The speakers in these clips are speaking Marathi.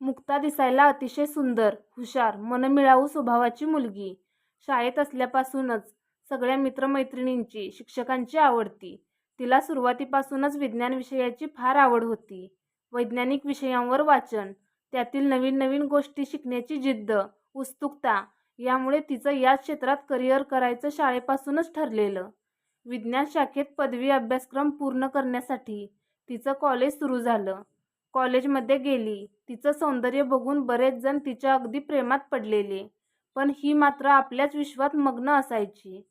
मुक्ता दिसायला अतिशय सुंदर हुशार मनमिळावू स्वभावाची मुलगी. शाळेत असल्यापासूनच सगळ्या मित्रमैत्रिणींची शिक्षकांची आवडती. तिला सुरुवातीपासूनच विज्ञान विषयाची फार आवड होती. वैज्ञानिक विषयांवर वाचन त्यातील नवीन नवीन गोष्टी शिकण्याची जिद्द उत्सुकता यामुळे तिचं याच क्षेत्रात करिअर करायचं शाळेपासूनच ठरलेलं. विज्ञान शाखेत पदवी अभ्यासक्रम पूर्ण करण्यासाठी तिचं कॉलेज सुरू झालं. कॉलेजमध्ये गेली. तिचं सौंदर्य बघून बरेच जण तिच्या अगदी प्रेमात पडलेले. पण ही मात्र आपल्याच विश्वात मग्न असायची.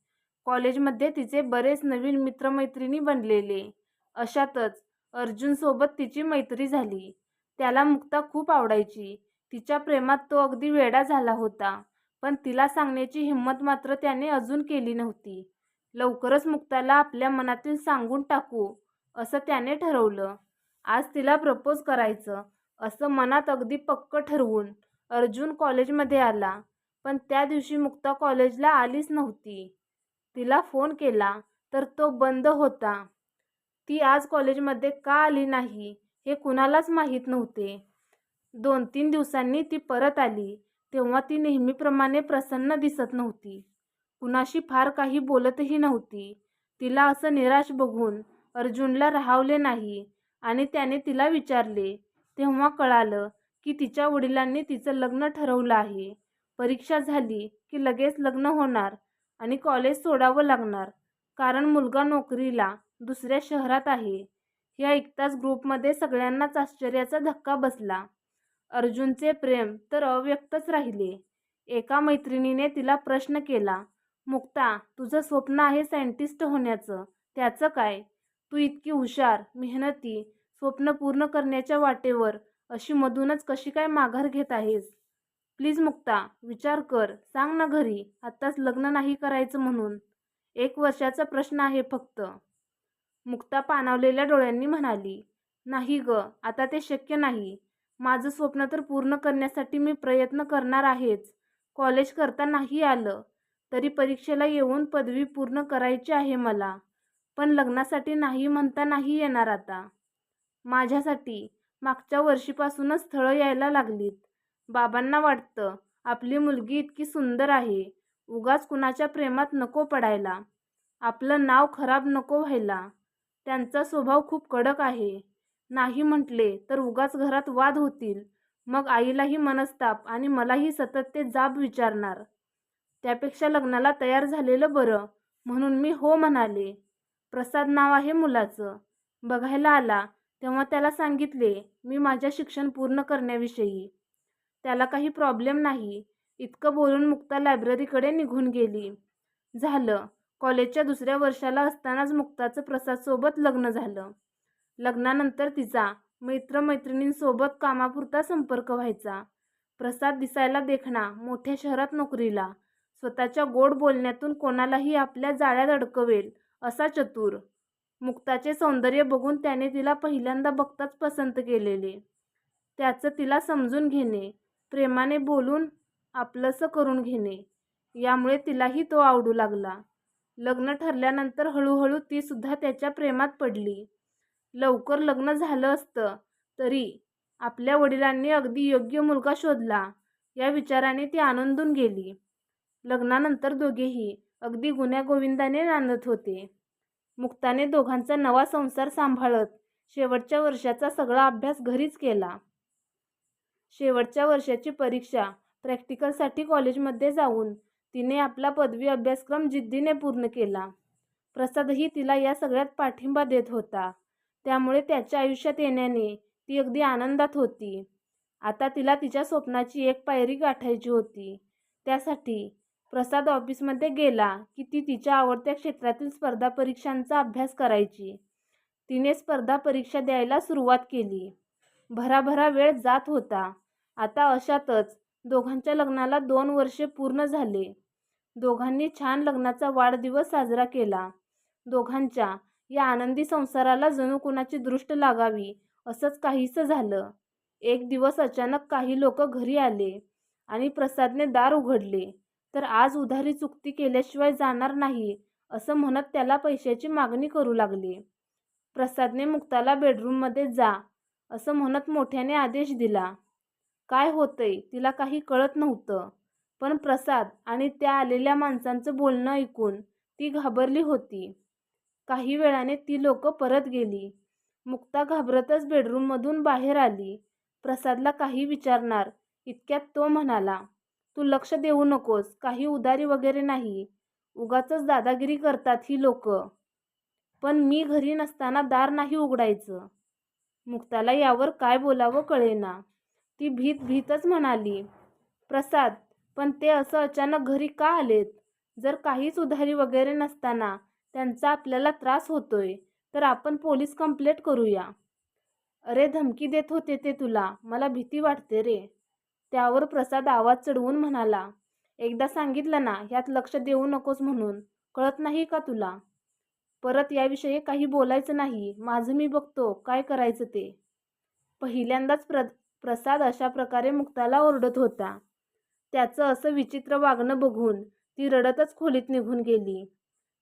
कॉलेजमध्ये तिचे बरेच नवीन मित्रमैत्रिणी बनलेले. अशातच अर्जुनसोबत तिची मैत्री झाली. त्याला मुक्ता खूप आवडायची. तिच्या प्रेमात तो अगदी वेडा झाला होता. पण तिला सांगण्याची हिंमत मात्र त्याने अजून केली नव्हती. लवकरच मुक्ताला आपल्या मनातील सांगून टाकू असं त्याने ठरवलं. आज तिला प्रपोज करायचं असं मनात अगदी पक्क ठरवून अर्जुन कॉलेजमध्ये आला. पण त्या दिवशी मुक्ता कॉलेजला आलीच नव्हती. तिला फोन केला तर तो बंद होता. ती आज कॉलेजमध्ये का आली नाही हे कुणालाच माहीत नव्हते. दोन तीन दिवसांनी ती परत आली तेव्हा ती नेहमीप्रमाणे प्रसन्न दिसत नव्हती. कुणाशी फार काही बोलतही नव्हती. तिला असं निराश बघून अर्जुनला राहावले नाही. आणि त्याने तिला विचारले. तेव्हा कळालं की तिच्या वडिलांनी तिचं लग्न ठरवलं आहे. परीक्षा झाली की लगेच लग्न होणार आणि कॉलेज सोडावं लागणार कारण मुलगा नोकरीला दुसऱ्या शहरात आहे. हे ऐकताच ग्रुपमध्ये सगळ्यांनाच आश्चर्याचा धक्का बसला. अर्जुनचे प्रेम तर अव्यक्तच राहिले. एका मैत्रिणीने तिला प्रश्न केला मुक्ता तुझं स्वप्न आहे सायंटिस्ट होण्याचं त्याचं काय? तू इतकी हुशार मेहनती स्वप्न पूर्ण करण्याच्या वाटेवर अशी मधूनच कशी काय माघार घेत आहेस? प्लीज मुक्ता विचार कर सांग ना घरी आत्ताच लग्न नाही करायचं म्हणून. एक वर्षाचा प्रश्न आहे फक्त. मुक्ता पाणावलेल्या डोळ्यांनी म्हणाली नाही ग आता ते शक्य नाही. माझं स्वप्न तर पूर्ण करण्यासाठी मी प्रयत्न करणार आहेच. कॉलेज करता नाही आलं. तरी परीक्षेला येऊन पदवी पूर्ण करायची आहे मला. पण लग्नासाठी नाही म्हणता नाही येणार आता. माझ्यासाठी मागच्या वर्षीपासूनच स्थळं यायला लागलीत. बाबांना वाटतं आपली मुलगी इतकी सुंदर आहे. उगाच कुणाच्या प्रेमात नको पडायला. आपलं नाव खराब नको व्हायला. त्यांचा स्वभाव खूप कडक आहे. नाही म्हटले तर उगाच घरात वाद होतील. मग आईलाही मनस्ताप आणि मलाही सतत ते जाब विचारणार. त्यापेक्षा लग्नाला तयार झालेलं बरं म्हणून मी हो म्हणाले. प्रसाद नाव आहे मुलाचं. बघायला आला तेव्हा त्याला सांगितले मी माझ्या शिक्षण पूर्ण करण्याविषयी. त्याला काही प्रॉब्लेम नाही. इतकं बोलून मुक्ता लायब्ररीकडे निघून गेली. झालं. कॉलेजच्या दुसऱ्या वर्षाला असतानाच मुक्ताचं प्रसादसोबत लग्न झालं. लग्नानंतर तिचा मित्रमैत्रिणींसोबत कामापुरता संपर्क व्हायचा. प्रसाद दिसायला देखणा मोठ्या शहरात नोकरीला. स्वतःच्या गोड बोलण्यातून कोणालाही आपल्या जाळ्यात अडकवेल. असा चतुर. मुक्ताचे सौंदर्य बघून त्याने तिला पहिल्यांदा बघताच पसंत केलेले. त्याचं तिला समजून घेणे प्रेमाने बोलून आपलंसं करून घेणे यामुळे तिलाही तो आवडू लागला. लग्न ठरल्यानंतर हळूहळू तीसुद्धा त्याच्या प्रेमात पडली. लवकर लग्न झालं असतं तरी आपल्या वडिलांनी अगदी योग्य मुलगा शोधला या विचाराने ती आनंदून गेली. लग्नानंतर दोघेही अगदी गुण्यागोविंदाने नांदत होते. मुक्ताने दोघांचा नवा संसार सांभाळत शेवटच्या वर्षाचा सगळा अभ्यास घरीच केला. शेवटच्या वर्षाची परीक्षा प्रॅक्टिकलसाठी कॉलेजमध्ये जाऊन तिने आपला पदवी अभ्यासक्रम जिद्दीने पूर्ण केला. प्रसादही तिला या सगळ्यात पाठिंबा देत होता. त्यामुळे त्याच्या आयुष्यात येण्याने ती अगदी आनंदात होती. आता तिला तिच्या स्वप्नाची एक पायरी गाठायची होती. त्यासाठी प्रसाद ऑफिसमध्ये गेला की ती तिच्या आवडत्या क्षेत्रातील स्पर्धा परीक्षांचा अभ्यास करायची. तिने स्पर्धा परीक्षा द्यायला सुरुवात केली. भराभरा वेळ जात होता. आता अशातच दोघांच्या लग्नाला दोन वर्षे पूर्ण झाले. दोघांनी छान लग्नाचा वाढदिवस साजरा केला. दोघांच्या या आनंदी संसाराला जणू कुणाची दृष्ट लागावी असंच काहीसं झालं. एक दिवस अचानक काही लोक घरी आले आणि प्रसादने दार उघडले. तर आज उधारी चुकती केल्याशिवाय जाणार नाही असं म्हणत त्याला पैशाची मागणी करू लागली. प्रसादने मुक्ताला बेडरूममध्ये जा असं म्हणत मोठ्याने आदेश दिला. काय होतंय तिला काही कळत नव्हतं. पण प्रसाद आणि त्या आलेल्या माणसांचं बोलणं ऐकून ती घाबरली होती. काही वेळाने ती लोक परत गेली. मुक्ता घाबरतच बेडरूममधून बाहेर आली. प्रसादला काही विचारणार इतक्यात तो म्हणाला तू लक्ष देऊ नकोस काही उदारी वगैरे नाही. उगाच दादागिरी करतात ही लोक. पण मी घरी नसताना दार नाही उघडायचं. मुक्ताला यावर काय बोलावं कळेना. ती भीत भीतच म्हणाली प्रसाद पण ते असं अचानक घरी का आलेत? जर काहीच उधारी वगैरे नसताना त्यांचा आपल्याला त्रास होतोय तर आपण पोलीस कंप्लेंट करूया. अरे धमकी देत होते ते तुला. मला भीती वाटते रे. त्यावर प्रसाद आवाज चढवून म्हणाला एकदा सांगितलं ना ह्यात लक्ष देऊ नकोस म्हणून. कळत नाही का तुला? परत याविषयी काही बोलायचं नाही. माझं मी बघतो. काय करायचं ते? पहिल्यांदाच प्र प्रसाद अशा प्रकारे मुक्ताला ओरडत होता. त्याचं असं विचित्र वागणं बघून ती रडतच खोलीत निघून गेली.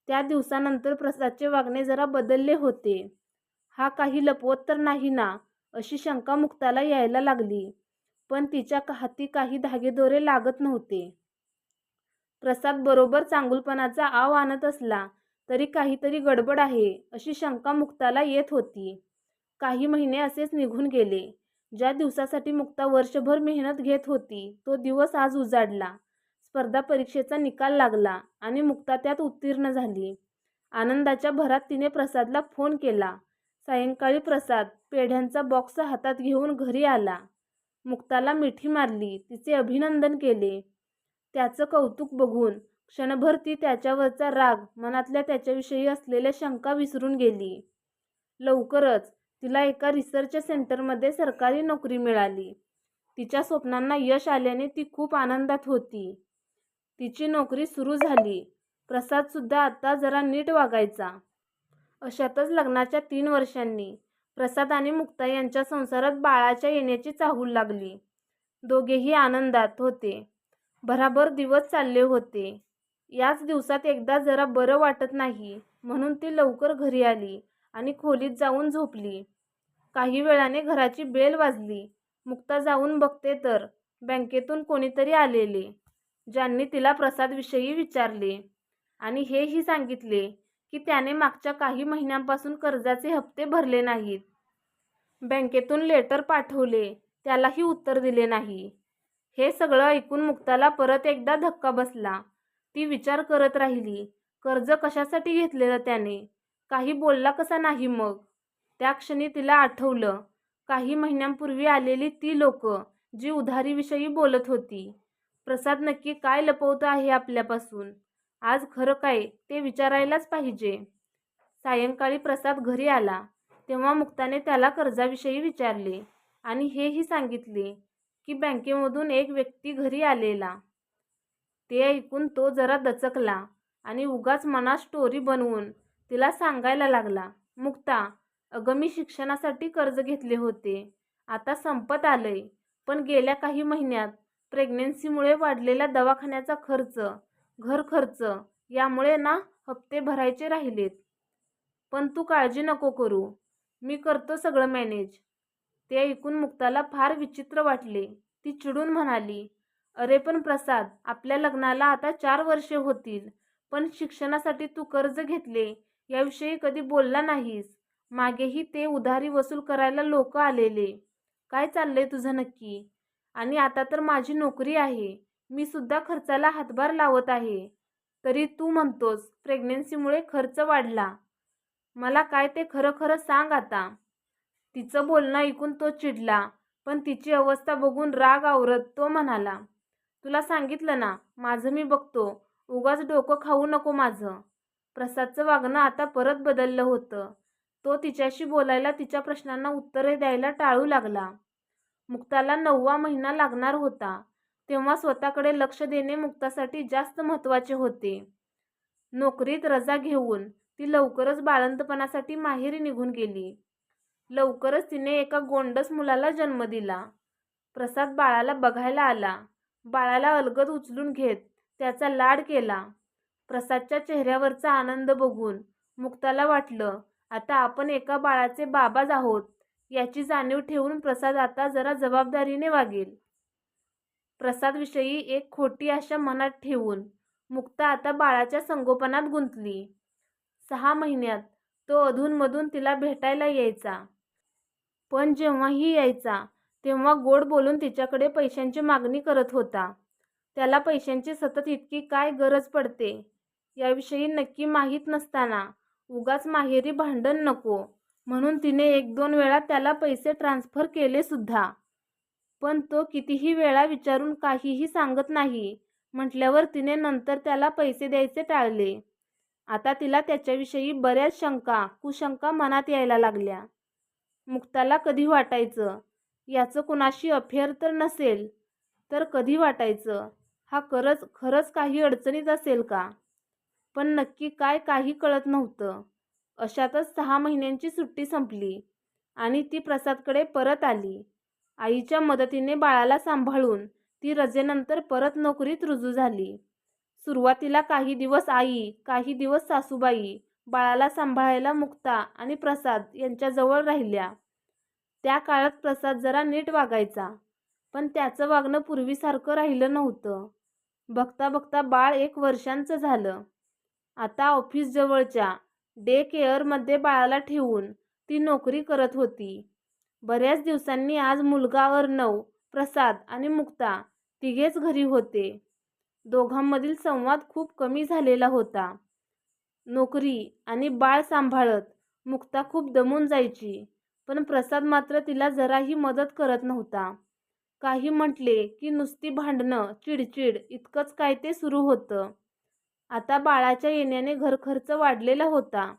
त्या दिवसानंतर प्रसादचे वागणे जरा बदलले होते. हा काही लपवत तर नाही ना? अशी शंका मुक्ताला यायला लागली. पण तिच्या हाती काही धागेदोरे लागत नव्हते. प्रसाद बरोबर चांगुलपणाचा आव आणत असला तरी काहीतरी गडबड आहे अशी शंका मुक्ताला येत होती. काही महिने असेच निघून गेले. ज्या दिवसासाठी मुक्ता वर्षभर मेहनत घेत होती तो दिवस आज उजाडला. स्पर्धा परीक्षेचा निकाल लागला आणि मुक्ता त्यात उत्तीर्ण झाली. आनंदाच्या भरात तिने प्रसादला फोन केला. सायंकाळी प्रसाद पेढ्यांचा बॉक्स हातात घेऊन घरी आला. मुक्ताला मिठी मारली. तिचे अभिनंदन केले. त्याचं कौतुक बघून क्षणभर ती त्याच्यावरचा राग मनातल्या त्याच्याविषयी असलेल्या शंका विसरून गेली. लवकरच तिला एका रिसर्च सेंटरमध्ये सरकारी नोकरी मिळाली. तिच्या स्वप्नांना यश आल्याने ती खूप आनंदात होती. तिची नोकरी सुरू झाली. प्रसादसुद्धा आता जरा नीट वागायचा. अशातच लग्नाच्या तीन वर्षांनी प्रसाद आणि मुक्ता यांच्या संसारात बाळाच्या येण्याची चाहूल लागली. दोघेही आनंदात होते. भराभर दिवस चालले होते. याच दिवसात एकदा जरा बरं वाटत नाही म्हणून ती लवकर घरी आली आणि खोलीत जाऊन झोपली. काही वेळाने घराची बेल वाजली. मुक्ता जाऊन बघते तर बँकेतून कोणीतरी आलेले ज्यांनी तिला प्रसादविषयी विचारले आणि हेही सांगितले की त्याने मागच्या काही महिन्यांपासून कर्जाचे हप्ते भरले नाहीत. बँकेतून लेटर पाठवले त्यालाही उत्तर दिले नाही. हे सगळं ऐकून मुक्ताला परत एकदा धक्का बसला. ती विचार करत राहिली कर्ज कशासाठी घेतलेलं त्याने? काही बोलला कसा नाही मग? त्या क्षणी तिला आठवलं काही महिन्यांपूर्वी आलेली ती लोक जी उधारीविषयी बोलत होती. प्रसाद नक्की काय लपवतं आहे आपल्यापासून? आज खरं काय ते विचारायलाच पाहिजे. सायंकाळी प्रसाद घरी आला. तेव्हा मुक्ताने त्याला कर्जाविषयी विचारले आणि हेही सांगितले की बँकेमधून एक व्यक्ती घरी आलेला. ते ऐकून तो जरा दचकला आणि उगाच मनात स्टोरी बनवून तिला सांगायला लागला मुक्ता अगं मी शिक्षणासाठी कर्ज घेतले होते. आता संपत आलंय. पण गेल्या काही महिन्यात प्रेग्नेन्सीमुळे वाढलेला दवाखान्याचा खर्च घर खर्च यामुळे ना हप्ते भरायचे राहिलेत. पण तू काळजी नको करू. मी करतो सगळं मॅनेज. ते ऐकून मुक्ताला फार विचित्र वाटले. ती चिडून म्हणाली अरे पण प्रसाद आपल्या लग्नाला आता चार वर्षे होतील. पण शिक्षणासाठी तू कर्ज घेतले. याविषयी कधी बोलला नाहीस. मागेही ते उधारी वसूल करायला लोक आलेले. काय चाललंय तुझं नक्की? आणि आता तर माझी नोकरी आहे. मी सुद्धा खर्चाला हातभार लावत आहे. तरी तू म्हणतोस प्रेग्नन्सीमुळे खर्च वाढला. मला काय ते खरं खरं सांग आता. तिचं बोलणं ऐकून तो चिडला पण तिची अवस्था बघून राग आवरत तो म्हणाला. तुला सांगितलं ना माझं मी बघतो. उगाच डोकं खाऊ नको माझं. प्रसादचं वागणं आता परत बदललं होतं. तो तिच्याशी बोलायला तिच्या प्रश्नांना उत्तरे द्यायला टाळू लागला. मुक्ताला नववा महिना लागणार होता. तेव्हा स्वतःकडे लक्ष देणे मुक्तासाठी जास्त महत्त्वाचे होते. नोकरीत रजा घेऊन ती लवकरच बाळंतपणासाठी माहेरी निघून गेली. लवकरच तिने एका गोंडस मुलाला जन्म दिला. प्रसाद बाळाला बघायला आला. बाळाला अलगद उचलून घेत त्याचा लाड केला. प्रसादच्या चेहऱ्यावरचा आनंद बघून मुक्ताला वाटलं आता आपण एका बाळाचे बाबाज आहोत याची जाणीव ठेवून प्रसाद आता जरा जबाबदारीने वागेल. प्रसादविषयी एक खोटी आशा मनात ठेवून मुक्ता आता बाळाच्या संगोपनात गुंतली. सहा महिन्यात तो अधूनमधून तिला भेटायला यायचा. पण जेव्हाही यायचा तेव्हा गोड बोलून तिच्याकडे पैशांची मागणी करत होता. त्याला पैशांची सतत इतकी काय गरज पडते याविषयी नक्की माहीत नसताना उगाच माहेरी भांडण नको म्हणून तिने एक दोन वेळा त्याला पैसे ट्रान्स्फर केले सुद्धा. पण तो कितीही वेळा विचारून काहीही सांगत नाही. म्हटल्यावर तिने नंतर त्याला पैसे द्यायचे टाळले. आता तिला त्याच्याविषयी बऱ्याच शंका कुशंका मनात यायला लागल्या. मुक्ताला कधी वाटायचं? याचं कुणाशी अफेअर तर नसेल. तर कधी वाटायचं? हा खरंच खरंच काही अडचणीत असेल का? पण नक्की काय काही कळत नव्हतं. अशातच सहा महिन्यांची सुट्टी संपली आणि ती प्रसादकडे परत आली. आईच्या मदतीने बाळाला सांभाळून ती रजेनंतर परत नोकरीत रुजू झाली. सुरुवातीला काही दिवस आई काही दिवस सासूबाई बाळाला सांभाळायला मुक्ता आणि प्रसाद यांच्याजवळ राहिल्या. त्या काळात प्रसाद जरा नीट वागायचा पण त्याचं वागणं पूर्वीसारखं राहिलं नव्हतं. बघता बघता बाळ एक वर्षांचं झालं. आता ऑफिसजवळच्या डे केअरमध्ये बाळाला ठेवून ती नोकरी करत होती. बऱ्याच दिवसांनी आज मुलगा अर्णव प्रसाद आणि मुक्ता तिघेच घरी होते. दोघांमधील संवाद खूप कमी झालेला होता. नोकरी आणि बाळ सांभाळत मुक्ता खूप दमून जायची पण प्रसाद मात्र तिला जराही मदत करत नव्हता. काही म्हटले की नुसती भांडणं चिडचिड इतकंच काय ते सुरू होतं. आता बाळाच्या येण्याने घरखर्च वाढलेला होता.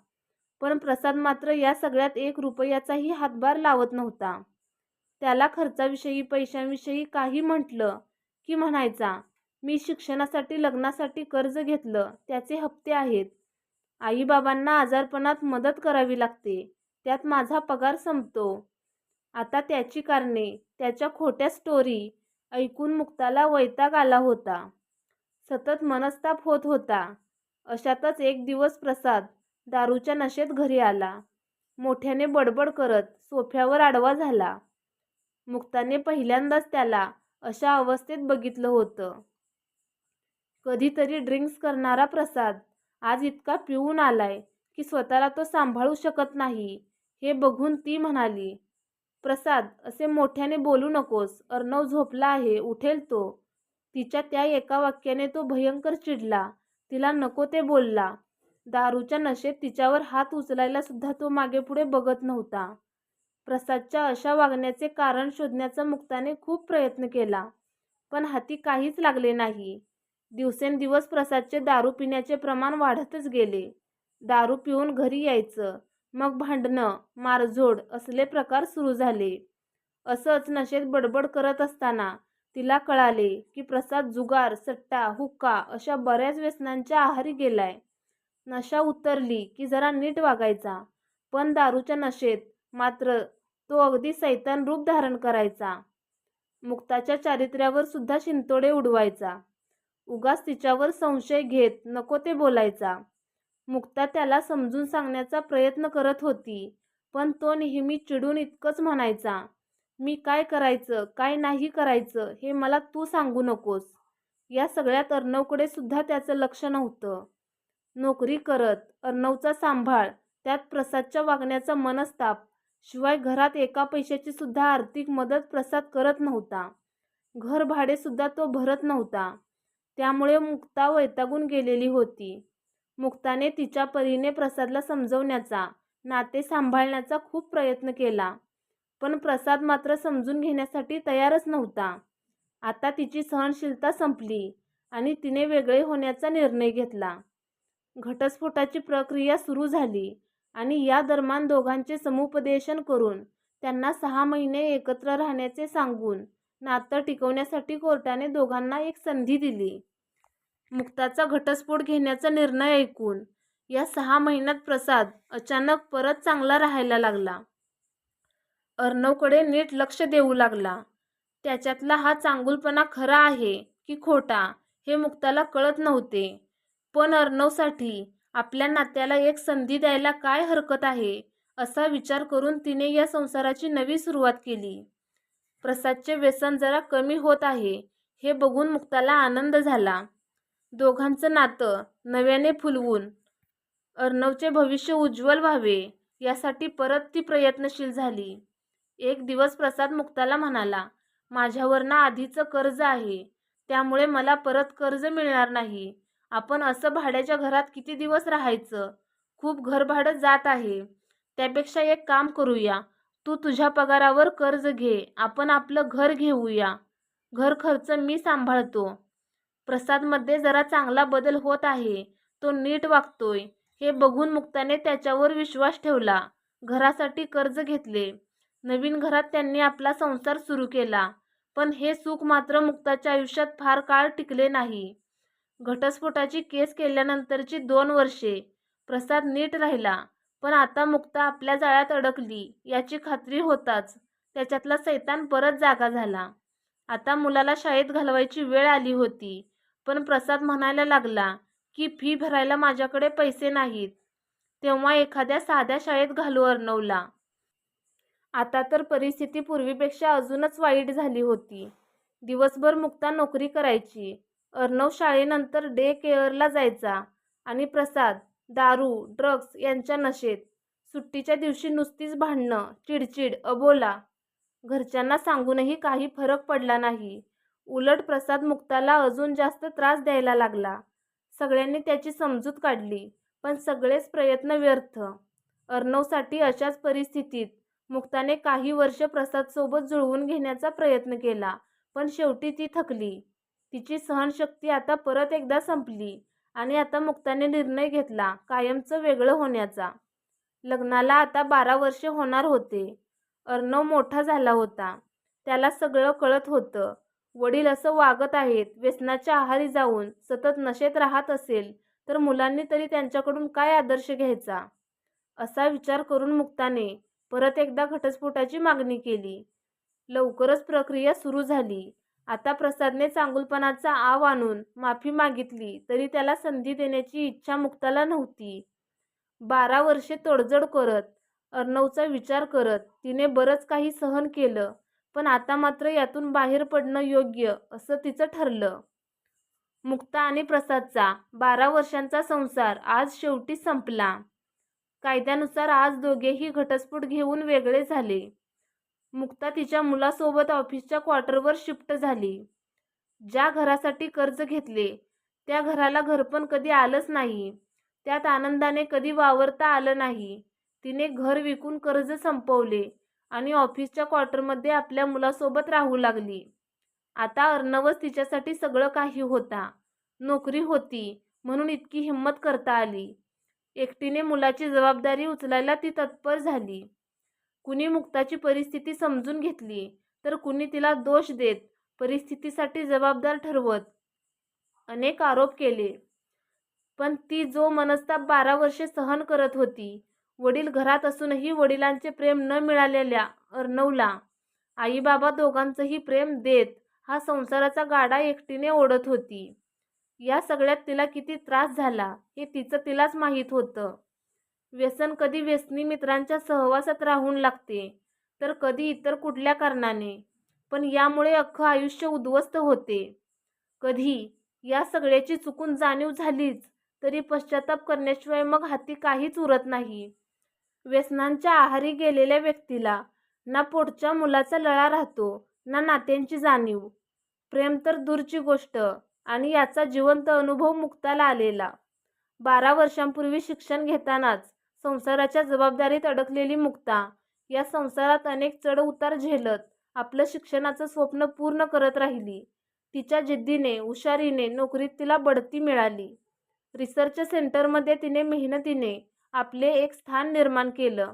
पण प्रसाद मात्र या सगळ्यात एक रुपयाचाही हातभार लावत नव्हता. त्याला खर्चाविषयी पैशांविषयी काही म्हटलं की म्हणायचा मी शिक्षणासाठी लग्नासाठी कर्ज घेतलं त्याचे हप्ते आहेत. आईबाबांना आजारपणात मदत करावी लागते त्यात माझा पगार संपतो. आता त्याची कारणे त्याच्या खोट्या स्टोरी ऐकून मुक्ताला वैताग आला होता. सतत मनस्ताप होत होता. अशातच एक दिवस प्रसाद दारूच्या नशेत घरी आला. मोठ्याने बडबड करत सोफ्यावर आडवा झाला. मुक्ताने पहिल्यांदाच त्याला अशा अवस्थेत बघितलं होतं. कधीतरी ड्रिंक्स करणारा प्रसाद आज इतका पिऊन आलाय की स्वतःला तो सांभाळू शकत नाही हे बघून ती म्हणाली प्रसाद असे मोठ्याने बोलू नकोस अर्णव झोपला आहे उठेल तो. तिच्या त्या एका वाक्याने तो भयंकर चिडला तिला नको ते बोलला. दारूच्या नशेत तिच्यावर हात उचलायला सुद्धा तो मागे पुढे बघत नव्हता. प्रसादच्या अशा वागण्याचे कारण शोधण्याचा मुक्ताने खूप प्रयत्न केला पण हाती काहीच लागले नाही. दिवसेंदिवस प्रसादचे दारू पिण्याचे प्रमाण वाढतच गेले. दारू पिऊन घरी यायचं मग भांडणं मारझोड असले प्रकार सुरू झाले. असंच नशेत बडबड करत असताना तिला कळाले की प्रसाद जुगार सट्टा हुक्का अशा बऱ्याच व्यसनांच्या आहारी गेलाय. नशा उतरली की जरा नीट वागायचा. पण दारूच्या नशेत मात्र तो अगदी सैतान रूप धारण करायचा. मुक्ताच्या चारित्र्यावर सुद्धा शिंतोडे उडवायचा. उगाच तिच्यावर संशय घेत नको ते बोलायचा. मुक्ता त्याला समजून सांगण्याचा प्रयत्न करत होती पण तो नेहमी चिडून इतकंच म्हणायचा मी काय करायचं काय नाही करायचं हे मला तू सांगू नकोस या सगळ्या अर्णवकडे सुद्धा त्याचं लक्ष नव्हतं. नोकरी करत अर्णवचा सांभाळ त्यात प्रसादच्या वागण्याचा मनस्ताप शिवाय घरात एका पैशाची सुद्धा आर्थिक मदत प्रसाद करत नव्हता. घर भाडे सुद्धा तो भरत नव्हता. त्यामुळे मुक्ता वैतागून गेलेली होती. मुक्ताने तिच्या परीने प्रसादला समजवण्याचा नाते सांभाळण्याचा खूप प्रयत्न केला. पण प्रसाद मात्र समजून घेण्यासाठी तयारच नव्हता. आता तिची सहनशीलता संपली आणि तिने वेगळे होण्याचा निर्णय घेतला. घटस्फोटाची प्रक्रिया सुरू झाली आणि या दरम्यान दोघांचे समुपदेशन करून त्यांना सहा महिने एकत्र राहण्याचे सांगून नातं टिकवण्यासाठी कोर्टाने दोघांना एक संधी दिली. मुक्ताचा घटस्फोट घेण्याचा निर्णय ऐकून या सहा महिन्यात प्रसाद अचानक परत चांगला राहायला लागला. अर्णवकडे नीट लक्ष देऊ लागला. त्याच्यातला हा चांगुलपणा खरा आहे की खोटा हे मुक्ताला कळत नव्हते. पण अर्णवसाठी आपल्या नात्याला एक संधी द्यायला काय हरकत आहे असा विचार करून तिने या संसाराची नवी सुरुवात केली. प्रसादचे व्यसन जरा कमी होत आहे हे बघून मुक्ताला आनंद झाला. दोघांचं नातं नव्याने फुलवून अर्णवचे भविष्य उज्ज्वल व्हावे यासाठी परत ती प्रयत्नशील झाली. एक दिवस प्रसाद मुक्ताला म्हणाला माझ्यावर ना आधीचं कर्ज आहे त्यामुळे मला परत कर्ज मिळणार नाही. आपण असं भाड्याच्या घरात किती दिवस राहायचं? खूप घरभाडं जात आहे. त्यापेक्षा एक काम करूया. तू तुझ्या पगारावर कर्ज घे. आपण आपलं घर घेऊया. घर खर्च मी सांभाळतो. प्रसादमध्ये जरा चांगला बदल होत आहे. तो नीट वागतोय. हे बघून मुक्ताने त्याच्यावर विश्वास ठेवला. घरासाठी कर्ज घेतले. नवीन घरात त्यांनी आपला संसार सुरू केला. पण हे सुख मात्र मुक्ताच्या आयुष्यात फार काळ टिकले नाही. घटस्फोटाची केस केल्यानंतरची दोन वर्षे. प्रसाद नीट राहिला पण आता मुक्ता आपल्या जाळ्यात अडकली याची खात्री होताच. त्याच्यातला सैतान परत जागा झाला. आता मुलाला शाळेत घालवायची वेळ आली होती पण प्रसाद म्हणायला लागला की फी भरायला माझ्याकडे पैसे नाहीत. तेव्हा एखाद्या साध्या शाळेत घालू अर्णवला. आता तर परिस्थिती पूर्वीपेक्षा अजूनच वाईट झाली होती. दिवसभर मुक्ता नोकरी करायची अर्णव शाळेनंतर डे केअरला जायचा आणि प्रसाद दारू ड्रग्स यांच्या नशेत. सुट्टीच्या दिवशी नुसतीच भांडणं चिडचिड अबोला. घरच्यांना सांगूनही काही फरक पडला नाही. उलट प्रसाद मुक्ताला अजून जास्त त्रास द्यायला लागला. सगळ्यांनी त्याची समजूत काढली पण सगळेच प्रयत्न व्यर्थ. अर्णवसाठी अशाच परिस्थितीत मुक्ताने काही वर्ष प्रसादसोबत जुळवून घेण्याचा प्रयत्न केला पण शेवटी ती थकली. तिची सहनशक्ती आता परत एकदा संपली आणि आता मुक्ताने निर्णय घेतला कायमचं वेगळं होण्याचा. लग्नाला आता बारा वर्षे होणार होते. अर्णव मोठा झाला होता. त्याला सगळं कळत होतं. वडील असं वागत आहेत व्यसनाच्या आहारी जाऊन सतत नशेत राहत असेल तर मुलांनी तरी त्यांच्याकडून काय आदर्श घ्यायचा? असा विचार करून मुक्ताने परत एकदा घटस्फोटाची मागणी केली. लवकरच प्रक्रिया सुरू झाली. आता प्रसादने चांगुलपणाचा आव आणून माफी मागितली तरी त्याला संधी देण्याची इच्छा मुक्ताला नव्हती. बारा वर्षे तडजोड करत अर्णवचा विचार करत तिने बरंच काही सहन केलं पण आता मात्र यातून बाहेर पडणं योग्य असं तिचं ठरलं. मुक्ता आणि प्रसादचा बारा वर्षांचा संसार आज शेवटी संपला. कायद्यानुसार आज दोघेही घटस्फोट घेऊन वेगळे झाले. मुक्ता तिच्या मुलासोबत ऑफिसच्या क्वार्टरवर शिफ्ट झाली. ज्या घरासाठी कर्ज घेतले त्या घराला घरपण कधी आलंच नाही. त्यात आनंदाने कधी वावरता आलं नाही. तिने घर विकून कर्ज संपवले आणि ऑफिसच्या क्वार्टरमध्ये आपल्या मुलासोबत राहू लागली. आता अर्णवच तिच्यासाठी सगळं काही होता. नोकरी होती म्हणून इतकी हिंमत करता आली. एकटीने मुलाची जबाबदारी उचलायला ती तत्पर झाली. कुणी मुक्ताची परिस्थिती समजून घेतली तर कुणी तिला दोष देत परिस्थितीसाठी जबाबदार ठरवत. अनेक आरोप केले. पण ती जो मनस्ताप बारा वर्षे सहन करत होती वडील घरात असूनही वडिलांचे प्रेम न मिळालेल्या अर्णवला आईबाबा दोघांचंही प्रेम देत हा संसाराचा गाडा एकटीने ओढत होती. या सगळ्यात तिला किती त्रास झाला हे तिचं तिलाच माहीत होतं. व्यसन कधी व्यसनी मित्रांच्या सहवासात राहून लागते तर कधी इतर कुठल्या कारणाने. पण यामुळे अख्खं आयुष्य उद्ध्वस्त होते. कधी या सगळ्याची चुकून जाणीव झालीच तरी पश्चाताप करण्याशिवाय मग हाती काहीच उरत नाही. व्यसनांच्या आहारी गेलेल्या व्यक्तीला ना पोटच्या मुलाचा लळा राहतो ना नात्यांची जाणीव. प्रेम तर दूरची गोष्ट आणि याचा जिवंत अनुभव मुक्ताला आलेला. बारा वर्षांपूर्वी शिक्षण घेतानाच संसाराच्या जबाबदारीत अडकलेली मुक्ता. या संसारात अनेक चढ उतार झेलत आपलं शिक्षणाचं स्वप्न पूर्ण करत राहिली. तिच्या जिद्दीने हुशारीने नोकरीत तिला बढती मिळाली. रिसर्च सेंटरमध्ये तिने मेहनतीने आपले एक स्थान निर्माण केलं.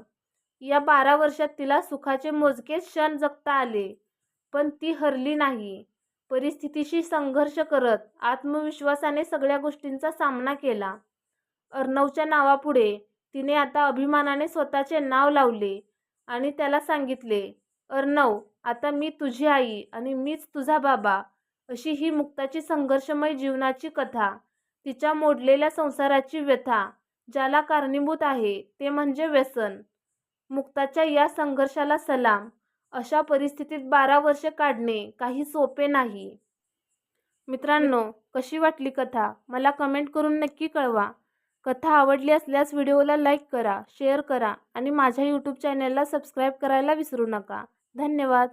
या बारा वर्षात तिला सुखाचे मोजके क्षण जगता आले पण ती हरली नाही. परिस्थितीशी संघर्ष करत आत्मविश्वासाने सगळ्या गोष्टींचा सामना केला. अर्णवच्या नावापुढे तिने आता अभिमानाने स्वतःचे नाव लावले आणि त्याला सांगितले अर्णव आता मी तुझी आई आणि मीच तुझा बाबा अशी ही मुक्ताची संघर्षमय जीवनाची कथा तिच्या मोडलेल्या संसाराची व्यथा ज्याला कारणीभूत आहे ते म्हणजे व्यसन. मुक्ताच्या या संघर्षाला सलाम अशा परिस्थितीत बारा वर्षे काढणे काही सोपे नाही. मित्रांनो कशी वाटली कथा? मला कमेंट करून नक्की कळवा. कथा आवडली असल्यास व्हिडिओला लाईक करा शेअर करा आणि माझ्या यूट्यूब चॅनलला सबस्क्राईब करायला विसरू नका. धन्यवाद.